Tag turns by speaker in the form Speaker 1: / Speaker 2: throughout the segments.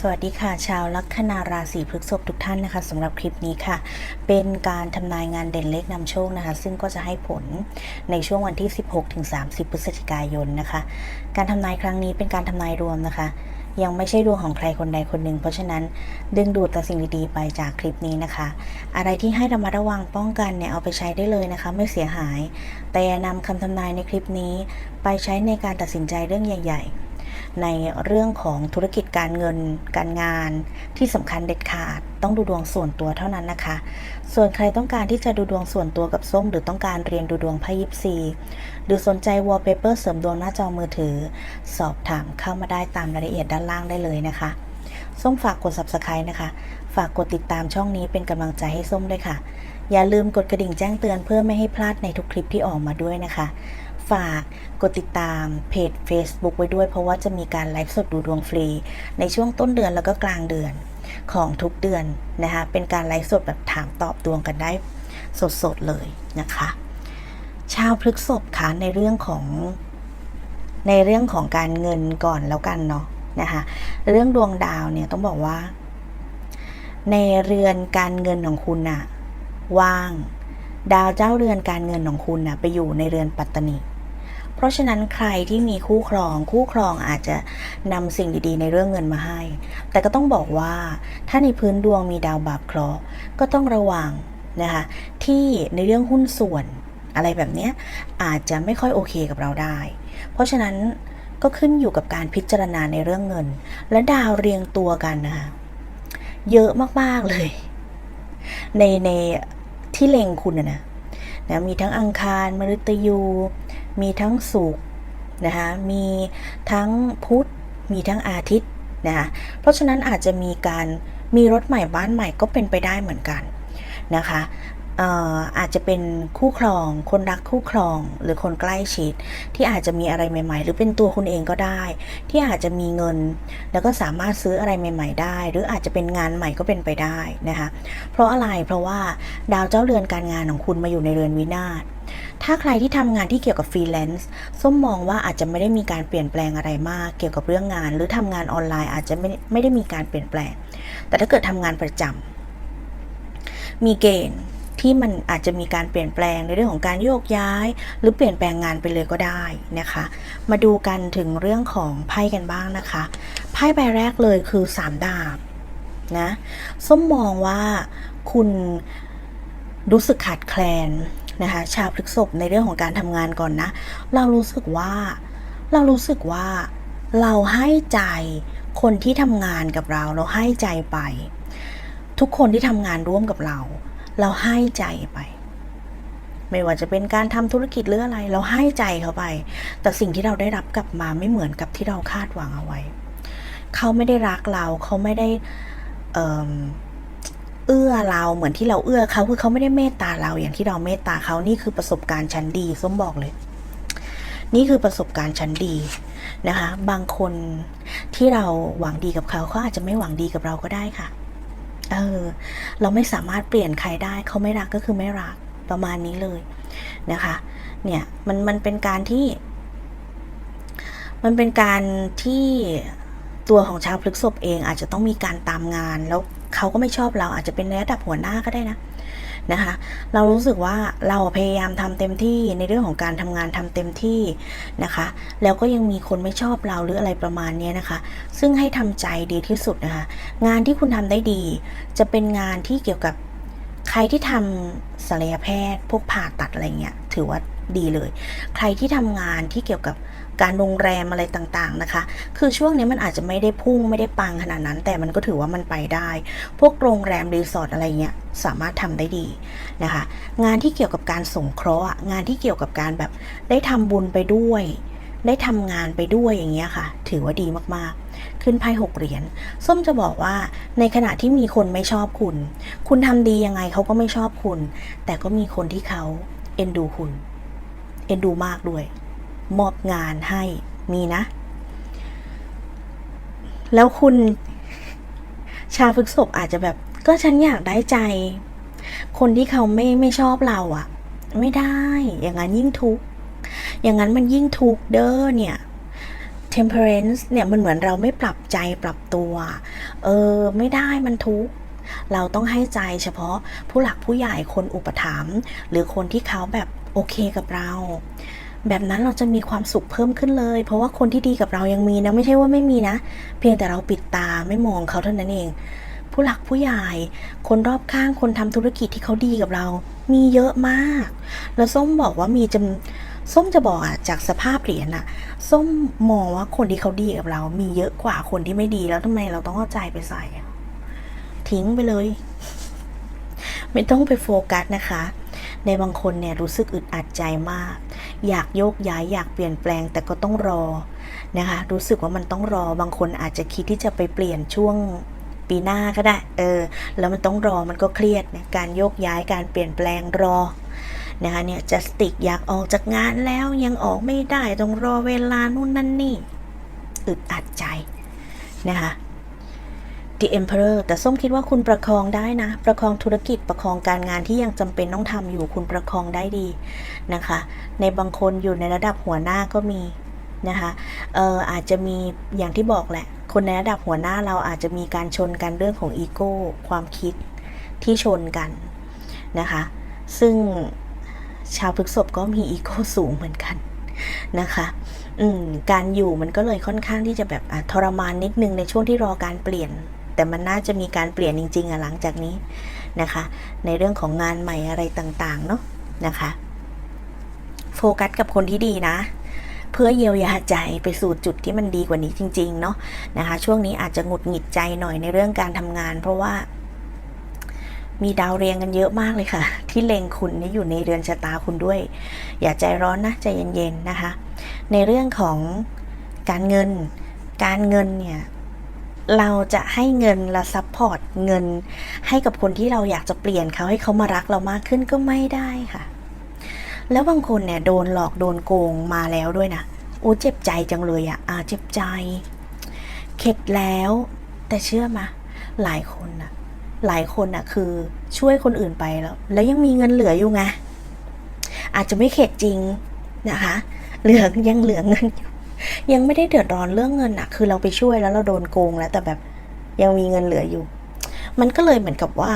Speaker 1: สวัสดีค่ะ ชาวลัคนาราศีพฤษภทุกท่านนะคะสำหรับคลิปนี้ค่ะ เป็นการทำนายงานเด่นเลขนำโชคนะคะ ซึ่งก็จะให้ผลในช่วงวันที่ 16ถึง30 พฤศจิกายนนะคะ การทำนายครั้งนี้เป็นการทำนายรวมนะคะ ยังไม่ใช่ดวงของใครคนใดคนหนึ่ง เพราะฉะนั้นดึงดูดแต่สิ่งดีๆไปจากคลิปนี้นะคะ อะไรที่ให้ระมัดระวังป้องกันเนี่ยเอาไปใช้ได้เลยนะคะ ไม่เสียหาย แต่อย่านำคำทำนายในคลิปนี้ ไปใช้ในการตัดสินใจเรื่องใหญ่ ๆ ในเรื่องของธุรกิจการเงินการงาน ที่สำคัญเด็ดขาด ต้องดูดวงส่วนตัวเท่านั้นนะคะ ส่วนใครต้องการที่จะดูดวงส่วนตัวกับส้ม หรือต้องการเรียนดูดวงไพ่ยิปซีหรือสนใจวอลเปเปอร์เสริมดวงหน้าจอมือถือ สอบถามเข้ามาได้ตามรายละเอียดด้านล่างได้เลยนะคะ ส้มฝากกด subscribe นะคะ ฝากกดติดตามช่องนี้เป็นกำลังใจให้ส้มด้วยค่ะ อย่าลืมกดกระดิ่งแจ้งเตือนเพื่อไม่ให้พลาดในทุกคลิปที่ออกมาด้วยนะคะ ฝากกดติดตามเพจ Facebook ไว้ด้วย เพราะว่าจะมีการไลฟ์สดดูดวงฟรี ในช่วงต้นเดือนแล้วก็กลางเดือนของทุกเดือนนะคะ เป็นการไลฟ์สดแบบถามตอบดวงกันได้สดๆเลยนะคะ ชาวพฤกษภคะในเรื่องของในเรื่องของการเงินก่อนแล้วกันเนาะนะคะเรื่องดวงดาวเนี่ยต้องบอกว่า ในเรือนการเงินของคุณน่ะว่าง ดาวเจ้าเรือนการเงินของคุณน่ะไปอยู่ในเรือนปัตตานี เพราะฉะนั้นใครที่มีคู่ครอง คู่ครองอาจจะนำสิ่งดีๆ ในเรื่องเงินมาให้ แต่ก็ต้องบอกว่าถ้าในพื้นดวงมีดาวบาปเคราะห์ก็ต้องระวังนะคะที่ในเรื่องหุ้นส่วนอะไรแบบนี้อาจจะไม่ค่อยโอเคกับเราได้ เพราะฉะนั้นก็ขึ้นอยู่กับการพิจารณาในเรื่องเงิน และดาวเรียงตัวกันนะคะเยอะมากๆเลย ในในที่เล็งคุณนะนะมีทั้งอังคารมฤตยู มีทั้งสุกนะคะมีทั้งพุธมีทั้งอาทิตย์นะคะเพราะฉะนั้นอาจจะมีการมีรถใหม่บ้านใหม่ก็เป็นไปได้เหมือนกันนะคะ อาจจะเป็นคู่ครอง คนรักคู่ครอง หรือคนใกล้ชิด ที่อาจจะมีอะไรใหม่ ๆ หรือเป็นตัวคุณเองก็ได้ ที่อาจจะมีเงิน แล้วก็สามารถซื้ออะไรใหม่ ๆ ได้ หรืออาจจะเป็นงานใหม่ก็เป็นไปได้นะคะเพราะอะไรเพราะว่าดาวเจ้าเรือนการงานของคุณมาอยู่ในเรือนวินาศถ้าใครที่ทำงานที่เกี่ยวกับฟรีแลนซ์ส้มมองว่าอาจจะไม่ได้มีการเปลี่ยนแปลงอะไรมาก เกี่ยวกับเรื่องงาน หรือทำงานออนไลน์อาจจะไม่ไม่ได้มีการเปลี่ยนแปลง แต่ถ้าเกิดทำงานประจำมีเกณฑ์ ที่มันอาจจะมีการเปลี่ยนแปลงในเรื่องของการโยกย้าย หรือเปลี่ยนแปลงงานไปเลยก็ได้นะคะ มาดูกันถึงเรื่องของไพ่กันบ้างนะคะไพ่ใบแรกเลยคือสามดาบนะส้มมองว่าคุณรู้สึกขาดแคลนนะคะชาวพฤษภในเรื่องของการทำงานก่อนนะ เรารู้สึกว่าเรารู้สึกว่าเราให้ใจคนที่ทำงานกับเรา เราให้ใจไป ทุกคนที่ทำงานร่วมกับเรา เราให้ใจไป ไม่ว่าจะเป็นการทำธุรกิจหรืออะไร เราให้ใจเขาไป แต่สิ่งที่เราได้รับกลับมาไม่เหมือนกับที่เราคาดหวังเอาไว้ เขาไม่ได้รักเรา เขาไม่ได้เเอื้อเราเหมือนที่เราเอื้อเขาคือเขาไม่ได้เมตตาเราอย่างที่เราเมตตาเขานี่คือประสบการณ์ชั้นดีส้มบอกเลย นี่คือประสบการณ์ชั้นดีนะคะ บางคนที่เราหวังดีกับเขาเขาอาจจะไม่หวังดีกับเราก็ได้ค่ะ เออเราไม่สามารถเปลี่ยนใครได้ เขาไม่รักก็คือไม่รักประมาณนี้เลยนะคะ เนี่ยมันมันเป็นการที่ มันเป็นการที่ตัวของชาวพฤษภเองอาจจะต้องมีการตามงานแล้วเขาก็ไม่ชอบเราอาจจะเป็นในระดับหัวหน้าก็ได้นะ นะคะ เรารู้สึกว่าเราพยายามทำเต็มที่ในเรื่องของการทำงานทำเต็มที่นะคะ แล้วก็ยังมีคนไม่ชอบเราหรืออะไรประมาณนี้นะคะ ซึ่งให้ทำใจดีที่สุดนะคะ งานที่คุณทำได้ดี จะเป็นงานที่เกี่ยวกับใครที่ทำศัลยแพทย์ พวกผ่าตัดอะไรเงี้ยถือว่าดีเลย ใครที่ทำงานที่เกี่ยวกับ การโรงแรมอะไรต่างๆนะคะ คือช่วงนี้มันอาจจะไม่ได้พุ่งไม่ได้ปังขนาดนั้น แต่มันก็ถือว่ามันไปได้ พวกโรงแรมรีสอร์ทอะไรเงี้ยสามารถทำได้ดีนะคะ งานที่เกี่ยวกับการสงเคราะห์งานที่เกี่ยวกับการแบบได้ทำบุญไปด้วยได้ทำงานไปด้วยอย่างเงี้ยค่ะ ถือว่าดีมากๆ ขึ้นไพ่หกเหรียญ ส้มจะบอกว่าในขณะที่มีคนไม่ชอบคุณ คุณทำดียังไงเขาก็ไม่ชอบคุณ แต่ก็มีคนที่เขาเอ็นดูคุณ เอ็นดูมากด้วย มอบงานให้มีนะ แล้วคุณชาวพฤษภอาจจะแบบ ก็ฉันอยากได้ใจ คนที่เขาไม่ไม่ชอบเราอะไม่ได้ อย่างนั้นยิ่งทุกข์อย่างนั้นมันยิ่งทุกข์เด้อเนี่ยท temperance เนี่ยมันเหมือนเราไม่ปรับใจปรับตัว เออ ไม่ได้มันทุกข์เราต้องให้ใจเฉพาะผู้หลักผู้ใหญ่คนอุปถัมภ์หรือคนที่เขาแบบโอเคกับเรา แบบนั้นเราจะมีความสุขเพิ่มขึ้นเลย เพราะว่าคนที่ดีกับเรายังมีนะไม่ใช่ว่าไม่มีนะ เพียงแต่เราปิดตาไม่มองเขาเท่านั้นเอง ผู้หลักผู้ใหญ่คนรอบข้างคนทำธุรกิจที่เขาดีกับเรา มีเยอะมาก แล้วส้มบอกว่ามีจำส้มจะบอกอะจากสภาพเหรียญอะส้มมองว่าคนที่เขาดีกับเรา มีเยอะกว่าคนที่ไม่ดีแล้วทำไมเราต้องเอาใจไปใส่ทิ้งไปเลย ไม่ต้องไปโฟกัสนะคะ ในบางคนเนี่ยรู้สึกอึดอัดใจมาก อยากโยกย้ายอยากเปลี่ยนแปลงแต่ก็ต้องรอนะคะรู้สึกว่ามันต้องรอบางคนอาจจะคิดที่จะไปเปลี่ยนช่วงปีหน้าก็ได้เออแล้วมันต้องรอมันก็เครียดนะการโยกย้ายการเปลี่ยนแปลงรอนะคะเนี่ยจะติกอยากออกจากงานแล้วยังออกไม่ได้ต้องรอเวลานู่นนั่นนี่อึดอัดใจนะคะ The Emperor แต่ส้มคิดว่าคุณประคองได้นะ ประคองธุรกิจประคองการงานที่ยังจำเป็นต้องทำอยู่คุณประคองได้ดีนะคะ ในบางคนอยู่ในระดับหัวหน้าก็มีนะคะเอออาจจะมีอย่างที่บอกแหละ คนในระดับหัวหน้าเราอาจจะมีการชนกันเรื่องของอีโก้ความคิดที่ชนกันนะคะ ซึ่งชาวพฤกษบก็มีอีโก้สูงเหมือนกันนะคะอืมการอยู่มันก็เลยค่อนข้างที่จะแบบทรมานนิดนึงในช่วงที่รอการเปลี่ยน แต่มันน่าจะมีการเปลี่ยนจริงๆอะหลังจากนี้นะคะ ในเรื่องของงานใหม่อะไรต่างๆเนาะนะคะ โฟกัสกับคนที่ดีนะเพื่อเยียวยาใจไปสู่จุดที่มันดีกว่านี้จริง ๆ เนาะนะคะ ช่วงนี้อาจจะหงุดหงิดใจหน่อยในเรื่องการทำงาน เพราะว่า มีดาวเรียงกันเยอะมากเลยค่ะ ที่เล็งคุณนี่อยู่ในเรือนชะตาคุณด้วย อย่าใจร้อนนะใจเย็นๆนะคะ ในเรื่องของการเงิน การเงินเนี่ย เราจะให้เงินและซัพพอร์ตเงิน ให้กับคนที่เราอยากจะเปลี่ยนเขาให้เขามารักเรามากขึ้นก็ไม่ได้ค่ะ แล้วบางคนเนี่ยโดนหลอกโดนโกงมาแล้วด้วยนะอู้เจ็บใจจังเลยอะอ่าเจ็บใจ เข็ดแล้ว แต่เชื่อมาหลายคนอะหลายคนอะคือช่วยคนอื่นไปแล้ว แล้วยังมีเงินเหลืออยู่ไงอาจจะไม่เข็ดจริงนะคะ เหลือยังเหลือเงินอยู่ ยังไม่ได้เดือดร้อนเรื่องเงินอะคือเราไปช่วยแล้วเราโดนโกงแล้วแต่แบบยังมีเงินเหลืออยู่ มันก็เลยเหมือนกับว่า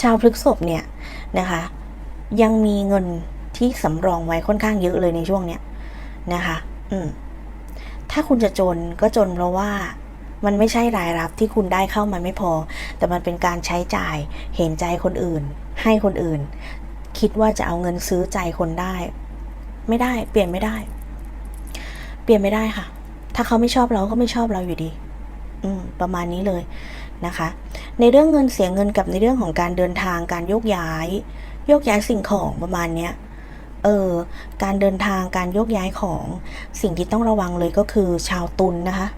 Speaker 1: ชาวพฤกษภเนี่ยนะคะ ยังมีเงินที่สำรองไว้ค่อนข้างเยอะเลยในช่วงเนี้ยนะคะ อืมถ้าคุณจะจนก็จนเพราะว่ามันไม่ใช่รายรับที่คุณได้เข้ามาไม่พอ แต่มันเป็นการใช้จ่าย เห็นใจคนอื่น ให้คนอื่น คิดว่าจะเอาเงินซื้อใจคนได้ ไม่ได้เปลี่ยนไม่ได้ เปลี่ยนไม่ได้ค่ะ ถ้าเขาไม่ชอบเราก็ไม่ชอบเราอยู่ดี อืม ประมาณนี้เลยนะคะ ในเรื่องเงินเสียเงินกับในเรื่องของการเดินทางการโยกย้าย โยกย้ายสิ่งของประมาณเนี้ยเออการเดินทางการโยกย้ายของสิ่งที่ต้องระวังเลยก็คือชาวตุลนนะคะ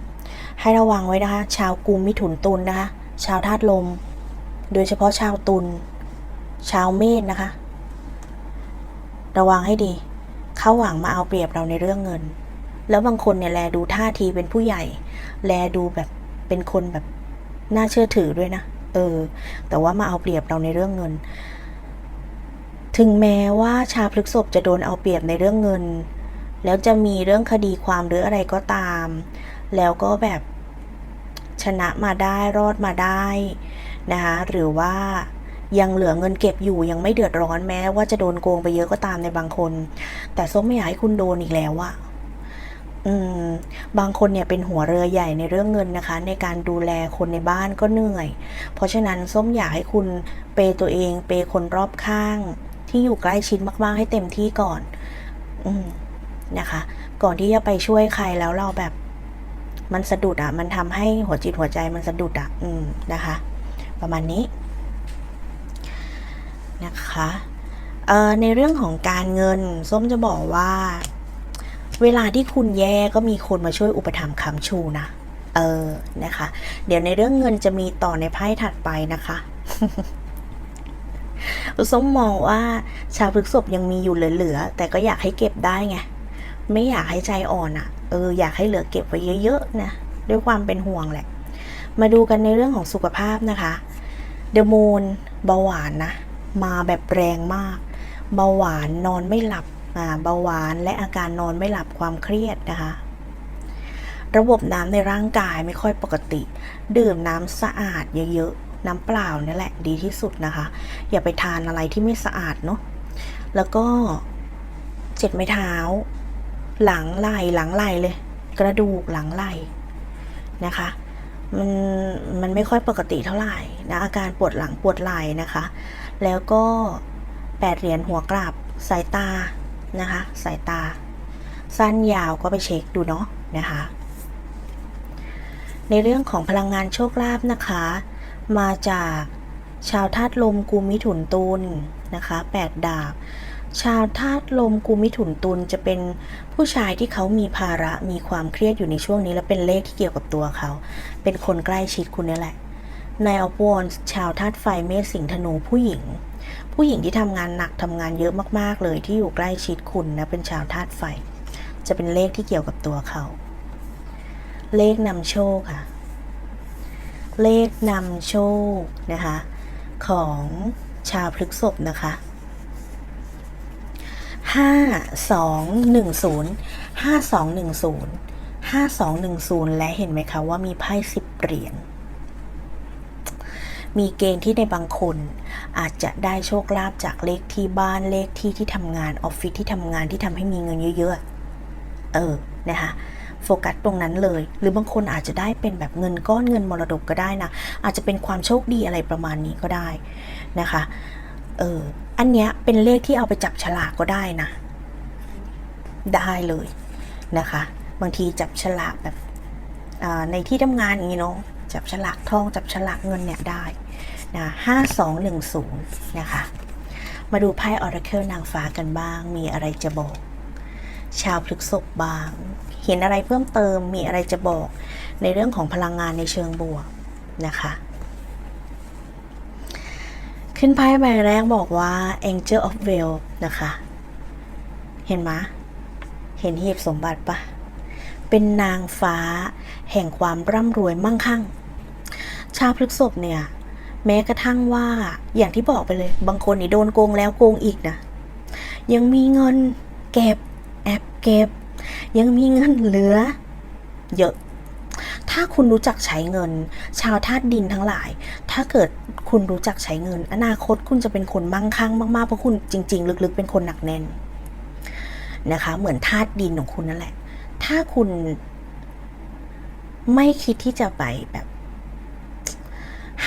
Speaker 1: ให้ระวังไว้นะคะ ชาวกุมมิถุนตุลนะคะ ชาวธาตุลม โดยเฉพาะชาวตุลชาวเมษนะคะ ระวังให้ดี เขาหวังมาเอาเปรียบเราในเรื่องเงิน แล้วบางคนเนี่ยแลดูท่าทีเป็นผู้ใหญ่ แลดูแบบเป็นคนแบบน่าเชื่อถือด้วยนะ เออ แต่ว่ามาเอาเปรียบเราในเรื่องเงิน ถึงแม้ว่าชาวพฤกษภจะโดนเอาเปรียบในเรื่องเงิน แล้วจะมีเรื่องคดีความหรืออะไรก็ตาม แล้วก็แบบชนะมาได้รอดมาได้นะคะหรือว่า ยังเหลือเงินเก็บอยู่ยังไม่เดือดร้อนแม้ ว่าจะโดนโกงไปเยอะก็ตามในบางคน แต่ส้มไม่อยากให้คุณโดนอีกแล้วอะอืม บางคนเนี่ยเป็นหัวเรือใหญ่ในเรื่องเงินนะคะ ในการดูแลคนในบ้านก็เหนื่อย เพราะฉะนั้นส้มอยากให้คุณเปย์ตัวเอง เปย์คนรอบข้าง ที่อยู่ใกล้ชิดมาก ๆ ให้เต็มที่ก่อน อืมนะคะ ก่อนที่จะไปช่วยใครแล้วเราแบบ มันสะดุดอะ่ะ มันทำให้หัวจิตหัวใจมันสะดุดอะ่ะ อืมนะคะ ประมาณนี้ นะคะในเรื่องของการเงินส้มจะบอกว่า เวลาที่คุณแย่ก็มีคนมาช่วยอุปถัมภ์ค้ำชูนะเออนะคะ เดี๋ยวในเรื่องเงินจะมีต่อในไพ่ถัดไปนะคะส้มมองว่าชาวพฤกษภยังมีอยู่เหลือๆแต่ก็อยากให้เก็บได้ไงไม่อยากให้ใจอ่อนอะ่ะเอออยากให้เหลือเก็บไว้เยอะๆนะด้วยความเป็นห่วงแหละ มาดูกันในเรื่องของสุขภาพนะคะเดมูนเบาหวานนะ มาแบบแรงมากเบาหวานนอนไม่หลับอ่าเบาหวานและอาการนอนไม่หลับความเครียดนะคะ ระบบน้ำในร่างกายไม่ค่อยปกติ ดื่มน้ำสะอาดเยอะๆ น้ำเปล่านี่แหละดีที่สุดนะคะ อย่าไปทานอะไรที่ไม่สะอาดเนาะแล้วก็เจ็ดไม้เท้า หลังไหล่หลังไหล่เลย กระดูกหลังไหล่นะคะมันมันไม่ค่อยปกติเท่าไหร่นะอาการปวดหลังปวดไหล่นะคะ แล้วก็แปดเหรียญหัวกลับสายตานะคะสายตา สั้นยาวก็ไปเช็คดูเนาะนะคะ ในเรื่องของพลังงานโชคลาภนะคะ มาจากชาวธาตุลมกุมิถุนตุลนะคะแปดดาบชาวธาตุลมกุมมิถุนตุลจะเป็นผู้ชายที่เขามีภาระมีความเครียดอยู่ในช่วงนี้ และเป็นเลขที่เกี่ยวกับตัวเขา เป็นคนใกล้ชิดคุณนี่แหละ ในออฟวอนชาวธาตุไฟเมษสิงห์ธนูผู้หญิง ผู้หญิงที่ทำงานหนักทำงานเยอะมากๆเลยที่อยู่ใกล้ชิดคุณนะเป็นชาวธาตุไฟ จะเป็นเลขที่เกี่ยวกับตัวเขา เลขนำโชคค่ะ เลขนำโชคนะคะ ของชาวพฤษภนะคะห้าสองหนึ่งศูนย์ห้าสองหนึ่งศูนย์ห้าสองหนึ่งศูนย์และเห็นไหมคะว่ามีไพ่สิบเหรียญ มีเกณฑ์ที่ในบางคน อาจจะได้โชคลาภจากเลขที่บ้านเลขที่ที่ทำงานออฟฟิศที่ทำงานที่ทำให้มีเงินเยอะๆ เออ นะคะโฟกัสตรงนั้นเลย หรือบางคนอาจจะได้เป็นแบบเงินก้อนเงินมรดกก็ได้นะ อาจจะเป็นความโชคดีอะไรประมาณนี้ก็ได้นะคะ เออ อันเนี้ยเป็นเลขที่เอาไปจับฉลากก็ได้นะ ได้เลยนะคะ บางทีจับฉลากแบบในที่ทำงานอย่างนี้เนาะ จับฉลากทองจับฉลากเงินเนี่ยได้นะห้าสองหนึ่งศูนย์นะคะ มาดูไพ่ออร์เคิลนางฟ้ากันบ้าง มีอะไรจะบอก ชาวพฤษภบ้าง เห็นอะไรเพิ่มเติมมีอะไรจะบอกในเรื่องของพลังงานในเชิงบวกนะคะ ขึ้นไพ่ใบแรกบอกว่า Angel of w e a l นะคะ เห็นไหมเห็นหีบสมบัติปะเป็นนางฟ้าแห่งความร่ำรวยมั่งคั่ง ชาวพฤกษภเนี่ย แม้กระทั่งว่าอย่างที่บอกไปเลย บางคนนี่โดนโกงแล้วโกงอีกนะ ยังมีเงินเก็บแอบเก็บ ยังมีเงินเหลือ เยอะ ถ้าคุณรู้จักใช้เงิน ชาวธาตุดินทั้งหลาย ถ้าเกิดคุณรู้จักใช้เงิน อนาคตคุณจะเป็นคนมั่งคั่งมากๆเพราะคุณจริง ๆ ลึกๆ เป็นคนหนักแน่นนะคะ เหมือนธาตุดินของคุณนั่นแหละ ถ้าคุณไม่คิดที่จะไปแบบ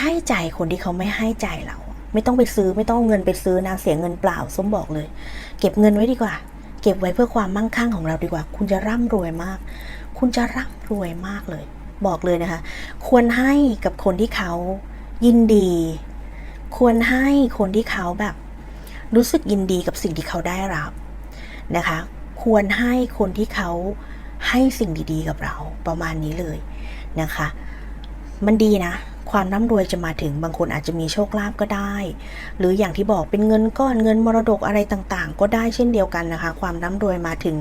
Speaker 1: ให้ใจคนที่เขาไม่ให้ใจเรา ไม่ต้องไปซื้อไม่ต้องเงินไปซื้อนะเสียเงินเปล่าส้มบอกเลย เก็บเงินไว้ดีกว่า เก็บไว้เพื่อความมั่งคั่งของเราดีกว่า คุณจะร่ำรวยมาก คุณจะร่ำรวยมากเลย บอกเลยนะคะ ควรให้กับคนที่เขายินดี ควรให้คนที่เขาแบบ รู้สึกยินดีกับสิ่งที่เขาได้รับนะคะ ควรให้คนที่เขาให้สิ่งดีๆ กับเราประมาณนี้เลยนะคะ มันดีนะ ความร่ำรวยจะมาถึงบางคนอาจจะมีโชคลาภก็ได้ หรืออย่างที่บอกเป็นเงินก้อนเงินมรดกอะไรต่างๆ ก็ได้เช่นเดียวกันนะคะ ความร่ำรวยมาถึง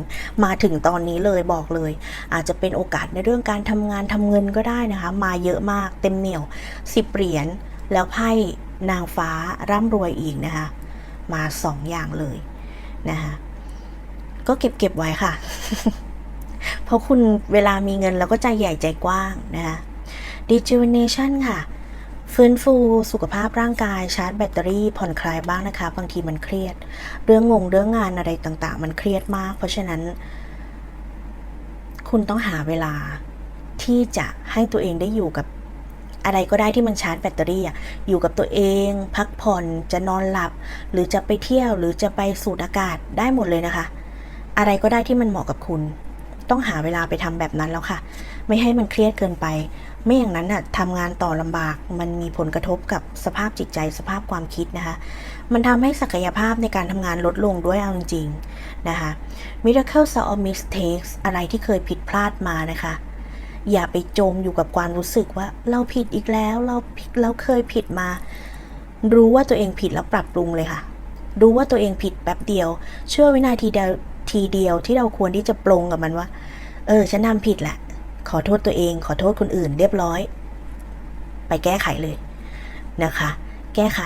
Speaker 1: มาถึงตอนนี้เลยบอกเลย อาจจะเป็นโอกาสในเรื่องการทำงานทำเงินก็ได้นะคะ มาเยอะมากเต็มเหนียวสิบเหรียญแล้วไพ่นางฟ้าร่ำรวยอีกนะคะ มาสองอย่างเลยนะคะก็เก็บเก็บไว้ค่ะ เพราะคุณเวลามีเงินแล้วก็ใจใหญ่ใจกว้างนะคะ rejuvenation ค่ะ ฟื้นฟูสุขภาพร่างกายชาร์จแบตเตอรี่ผ่อนคลายบ้างนะคะ บางทีมันเครียด เรื่องงงเรื่องงานอะไรต่างๆ มันเครียดมาก เพราะฉะนั้น คุณต้องหาเวลาที่จะให้ตัวเองได้อยู่กับอะไรก็ได้ที่มันชาร์จแบตเตอรี่อะอยู่กับตัวเอง พักผ่อนจะนอนหลับ หรือจะไปเที่ยวหรือจะไปสูดอากาศได้หมดเลยนะคะ อะไรก็ได้ที่มันเหมาะกับคุณ ต้องหาเวลาไปทำแบบนั้นแล้วค่ะ ไม่ให้มันเครียดเกินไป ไม่อย่างนั้นน่ะทำงานต่อลำบาก มันมีผลกระทบกับสภาพจิตใจสภาพความคิดนะคะ มันทำให้ศักยภาพในการทำงานลดลงด้วยเอาจริงๆนะคะ miracles or Mistakes อะไรที่เคยผิดพลาดมานะคะอย่าไปจมอยู่กับความรู้สึกว่าเราผิดอีกแล้วเราผิดเราเคยผิดมา รู้ว่าตัวเองผิดแล้วปรับปรุงเลยค่ะ รู้ว่าตัวเองผิดแป๊บเดียว เชื่อวินาทีเดียวทีเดียวที่เราควรที่จะปรงกับมันว่า เออ ฉันทำผิดแหละ ขอโทษตัวเอง ขอโทษคนอื่นเรียบร้อย ไปแก้ไขเลยนะคะ แก้ไข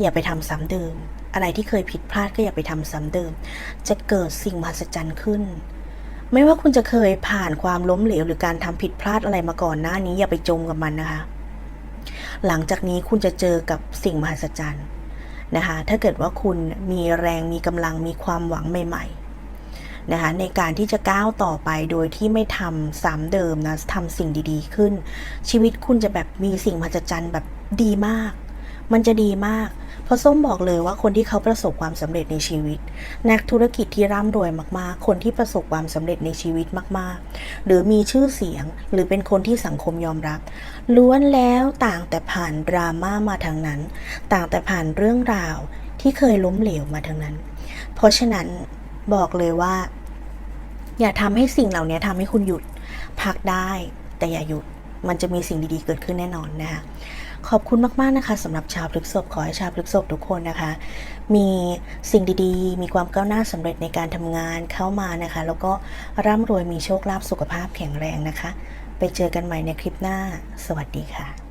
Speaker 1: อย่าไปทำซ้ำเดิม อะไรที่เคยผิดพลาดก็อย่าไปทำซ้ำเดิม จะเกิดสิ่งมหัศจรรย์ขึ้น ไม่ว่าคุณจะเคยผ่านความล้มเหลวหรือการทำผิดพลาดอะไรมาก่อนหน้านี้ อย่าไปจมกับมันนะคะ หลังจากนี้คุณจะเจอกับสิ่งมหัศจรรย์นะคะ ถ้าเกิดว่าคุณมีแรงมีกำลังมีความหวังใหม่ ๆ นะคะในการที่จะก้าวต่อไปโดยที่ไม่ทำซ้ำเดิมนะทำสิ่งดีๆขึ้น ชีวิตคุณจะแบบมีสิ่งมหัศจรรย์แบบดีมาก มันจะดีมากเพราะส้มบอกเลยว่าคนที่เขาประสบความสำเร็จในชีวิต นักธุรกิจที่ร่ำรวยมากๆ คนที่ประสบความสำเร็จในชีวิตมากๆ หรือมีชื่อเสียงหรือเป็นคนที่สังคมยอมรับ ล้วนแล้วต่างแต่ผ่านดราม่ามาทางนั้น ต่างแต่ผ่านเรื่องราวที่เคยล้มเหลวมาทางนั้น เพราะฉะนั้น บอกเลยว่า อย่าทำให้สิ่งเหล่านี้ทำให้คุณหยุด พักได้แต่อย่าหยุดมันจะมีสิ่งดีๆเกิดขึ้นแน่นอนนะคะขอบคุณมากๆนะคะสำหรับชาวพฤกษภขอให้ชาวพฤกษภทุกคนนะคะ มีสิ่งดีๆ มีความก้าวหน้าสำเร็จในการทำงานเข้ามานะคะ แล้วก็ร่ำรวยมีโชคลาภสุขภาพแข็งแรงนะคะ ไปเจอกันใหม่ในคลิปหน้า สวัสดีค่ะ